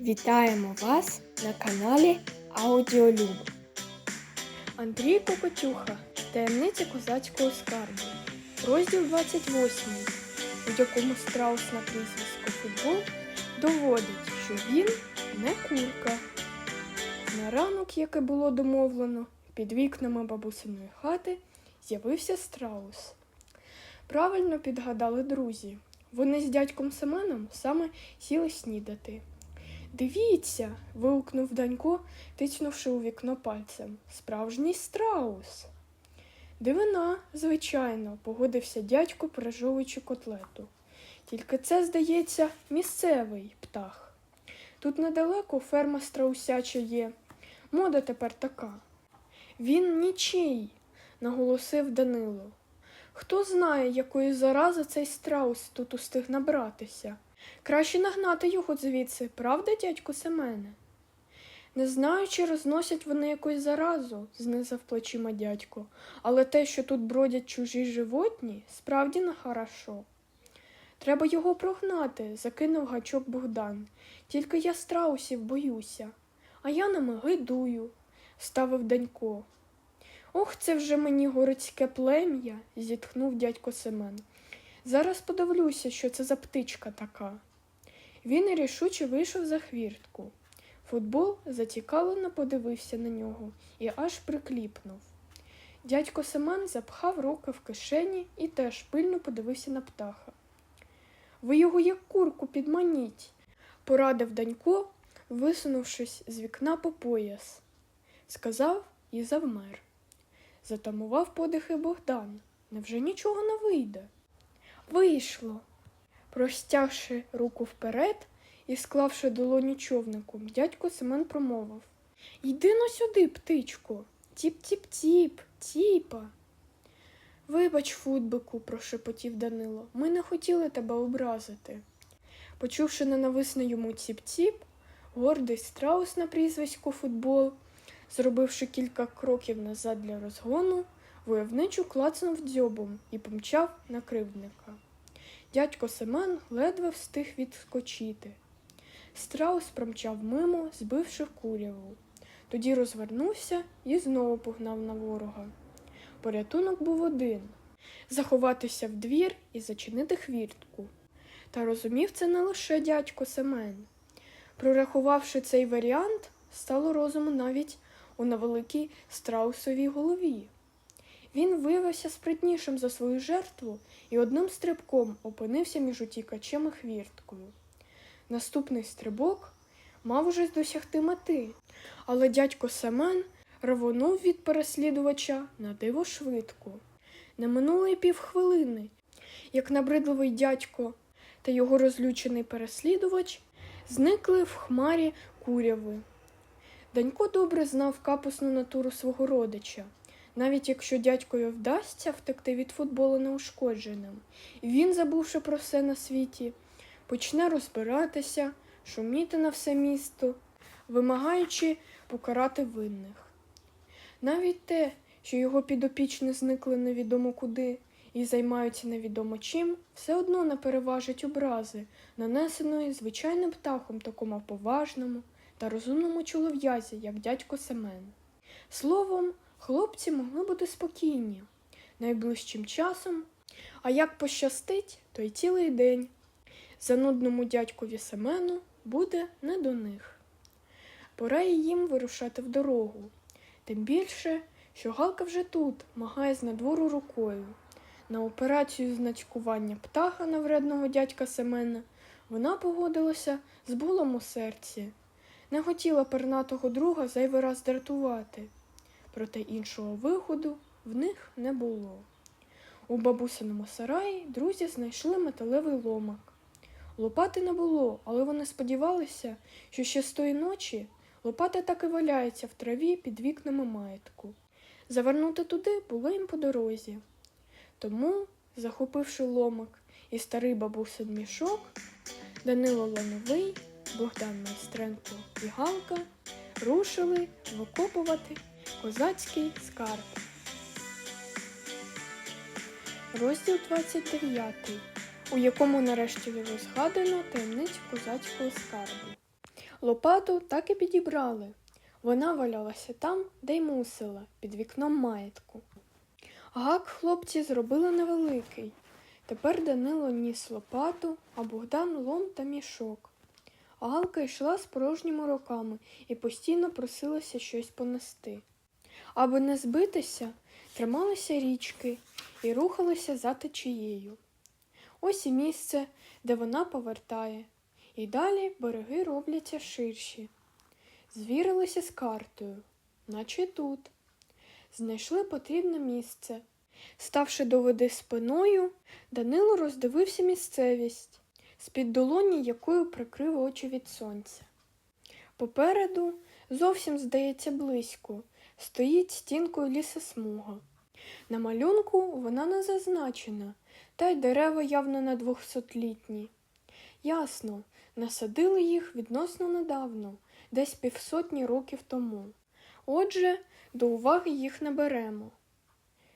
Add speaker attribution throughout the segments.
Speaker 1: Вітаємо вас на каналі Аудіолюб. Андрій Кокотюха. Таємниці козацького скарбу. Розділ 28, у якому страус на прізвисько футбол доводить, що він не курка. На ранок, яке було домовлено, під вікнами бабусиної хати з'явився страус. Правильно підгадали друзі. Вони з дядьком Семеном саме сіли снідати. Дивіться. вигукнув Данько, тицнувши у вікно пальцем. Справжній страус. Дивина, звичайно, погодився дядько, пережовуючи котлету. Тільки це, здається, місцевий птах. Тут недалеко ферма страусяча є. Мода тепер така. Він нічий, наголосив Данило. Хто знає, якої зарази цей страус тут устиг набратися. Краще нагнати його звідси, правда, дядьку Семене? Не знаю, чи розносять вони якусь заразу, знизав плечима дядько, але те, що тут бродять чужі животні, справді не хорошо. Треба його прогнати, закинув гачок Богдан. Тільки я страусів боюся, а я ними гидую, ставив Данько. Ох, це вже мені городське плем'я, зітхнув дядько Семен. Зараз подивлюся, що це за птичка така. Він рішуче вийшов за хвіртку. Футбол зацікавлено подивився на нього і аж прикліпнув. Дядько Семен запхав руки в кишені і теж пильно подивився на птаха. Ви його як курку підманіть, порадив Данько, висунувшись з вікна по пояс. Сказав і завмер. Затамував подихи Богдан. Невже нічого не вийде? Вийшло. Простягши руку вперед і склавши долоні човником, дядько Семен промовив Йди но сюди, птичко. Тіп-тіп-тіп, тіпа. Вибач, футбику, прошепотів Данило, ми не хотіли тебе образити. Почувши ненависне йому ціп-ціп, гордий страус на прізвисько футбол, зробивши кілька кроків назад для розгону, войовничу клацнув дзьобом і помчав на кривдника. Дядько Семен ледве встиг відскочити. Страус промчав мимо, збивши куряву. Тоді розвернувся і знову погнав на ворога. Порятунок був один заховатися в двір і зачинити хвіртку. Та розумів це не лише дядько Семен. Прорахувавши цей варіант, стало розуму навіть у невеликій страусовій голові. Він виявився спритнішим за свою жертву і одним стрибком опинився між утікачем і хвірткою. Наступний стрибок мав уже досягти мети, але дядько Семен рвонув від переслідувача на диво швидко. Не минуло й півхвилини, як набридливий дядько та його розлючений переслідувач зникли в хмарі куряви. Данько добре знав капусну натуру свого родича. Навіть якщо дядькові вдасться втекти від футболу неушкодженим, він, забувши про все на світі, почне розбиратися, шуміти на все місто, вимагаючи покарати винних. Навіть те, що його підопічні зникли невідомо куди і займаються невідомо чим, все одно не переважить образи, нанесеної звичайним птахом такому поважному та розумному чолов'язі, як дядько Семен. Словом, хлопці могли бути спокійні найближчим часом, а як пощастить, то й цілий день. Занудному дядькові Семену буде не до них. Пора й їм вирушати в дорогу, тим більше, що Галка вже тут, махає з надвору рукою. На операцію з начкування птаха на вредного дядька Семена вона погодилася з болом у серці, не хотіла пернатого друга зайвий раз дратувати, проте іншого виходу в них не було. У бабусиному сараї друзі знайшли металевий ломак. Лопати не було, але вони сподівалися, що ще з тої ночі лопата так і валяється в траві під вікнами маєтку. Завернути туди було їм по дорозі. Тому, захопивши ломак і старий бабусин мішок, Данило Лановий, Богдан Майстренко і Галка рушили викопувати козацький скарб. Розділ 29, у якому нарешті було згадано таємницю козацького скарбу. Лопату так і підібрали. Вона валялася там, де й мусила, під вікном маєтку. Гак хлопці зробили невеликий. Тепер Данило ніс лопату, а Богдан лом та мішок. Галка йшла з порожніми руками і постійно просилася щось понести. Аби не збитися, трималися річки і рухалися за течією. Ось і місце, де вона повертає, і далі береги робляться ширші. Звірилися з картою, наче тут. Знайшли потрібне місце. Ставши до води спиною, Данило роздивився місцевість, з-під долоні якою прикрив очі від сонця. Попереду, зовсім здається близько, стоїть стінкою лісосмуга. На малюнку вона не зазначена, та й дерева явно не двохсотлітні. Ясно, насадили їх відносно недавно, десь півсотні років тому. Отже, до уваги їх не беремо.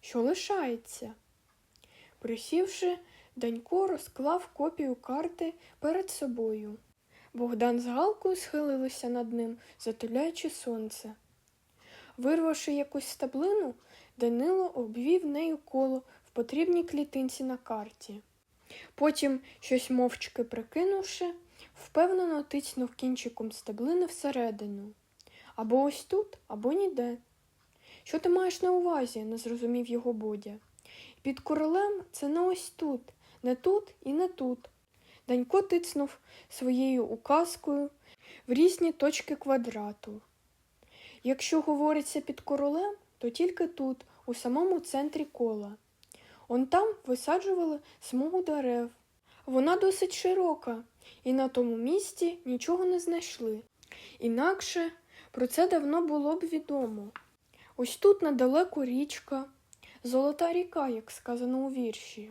Speaker 1: Що лишається? Присівши, Данько розклав копію карти перед собою. Богдан з Галкою схилилися над ним, затуляючи сонце. Вирвавши якусь стаблину, Данило обвів нею коло в потрібній клітинці на карті. Потім, щось мовчки прикинувши, впевнено тицьнув кінчиком стеблини всередину. Або ось тут, або ніде. Що ти маєш на увазі? не зрозумів його Бодя. Під королем це не ось тут, не тут і не тут. Данько тицнув своєю указкою в різні точки квадрату. Якщо говориться під королем, то тільки тут, у самому центрі кола. Он там висаджували смугу дерев. Вона досить широка, і на тому місці нічого не знайшли. Інакше про це давно було б відомо. Ось тут недалеко річка, золота ріка, як сказано у вірші.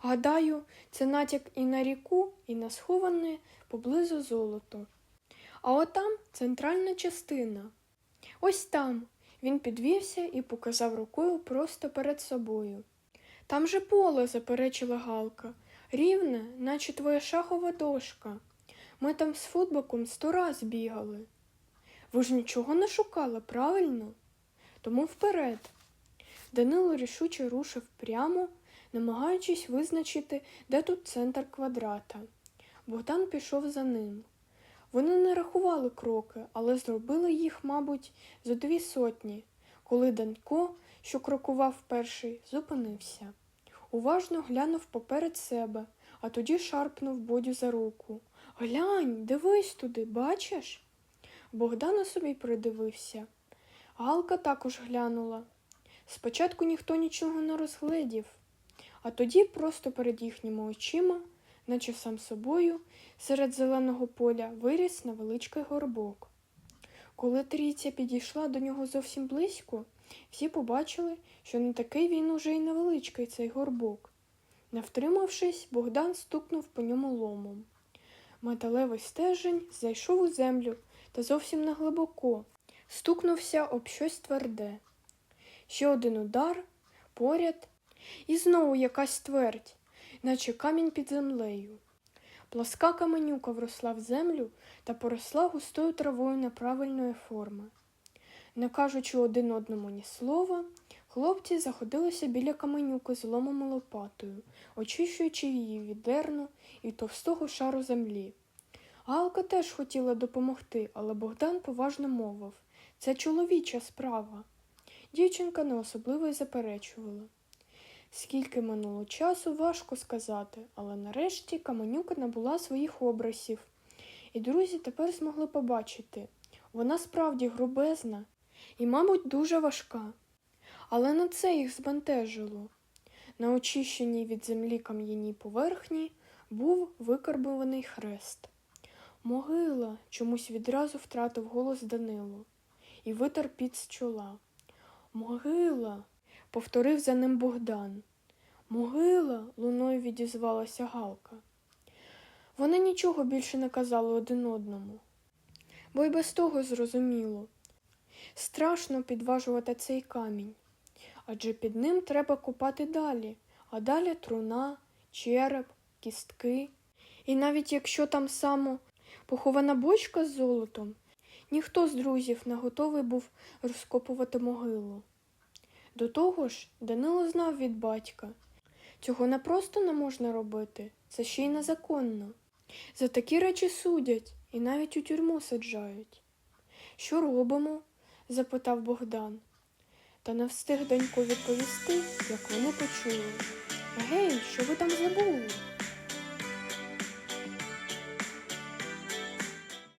Speaker 1: Гадаю, це натяк і на ріку, і на сховане поблизу золото. А отам центральна частина. Ось там він підвівся і показав рукою просто перед собою. Там же поле, заперечила Галка, рівне, наче твоя шахова дошка. Ми там з футбоком сто раз бігали. Ви ж нічого не шукали, правильно? Тому вперед. Данило рішуче рушив прямо, намагаючись визначити, де тут центр квадрата. Богдан пішов за ним. Вони не рахували кроки, але зробили їх, мабуть, за дві сотні, коли Данько, що крокував перший, зупинився. Уважно глянув поперед себе, а тоді шарпнув Бодю за руку. Глянь, дивись туди, бачиш? Богдан у собі придивився. Галка також глянула. Спочатку ніхто нічого не розгледів, а тоді просто перед їхніми очима, наче сам собою, серед зеленого поля виріс невеличкий горбок. Коли трійця підійшла до нього зовсім близько, всі побачили, що не такий він уже й невеличкий цей горбок. Не втримавшись, Богдан стукнув по ньому ломом. Металевий стежень зайшов у землю та зовсім не глибоко, стукнувся об щось тверде. Ще один удар, поряд, і знову якась твердь, наче камінь під землею. Пласка каменюка вросла в землю та поросла густою травою неправильної форми. Не кажучи один одному ні слова, хлопці заходилися біля каменюки з лопатою, очищуючи її від дерну і товстого шару землі. Галка теж хотіла допомогти, але Богдан поважно мовив це чоловіча справа. Дівчинка не особливо й заперечувала. Скільки минуло часу, важко сказати, але нарешті Каменюка набула своїх образів, і друзі тепер змогли побачити вона справді грубезна і, мабуть, дуже важка. Але на це їх збентежило. На очищеній від землі кам'яній поверхні був викарбований хрест. Могила чомусь відразу втратив голос Данило і витер під з чола. Могила, повторив за ним Богдан. Могила, луною відізвалася Галка. Вони нічого більше не казали один одному, бо й без того зрозуміло. Страшно підважувати цей камінь, адже під ним треба копати далі, а далі труна, череп, кістки. І навіть якщо там само Похована бочка з золотом. Ніхто з друзів не готовий був розкопувати могилу. До того ж, Данило знав від батька. Цього не просто не можна робити, це ще й незаконно. За такі речі судять і навіть у тюрму саджають. Що робимо? запитав Богдан. Та не встиг доньку відповісти, як вони почули. Гей, що ви там забули?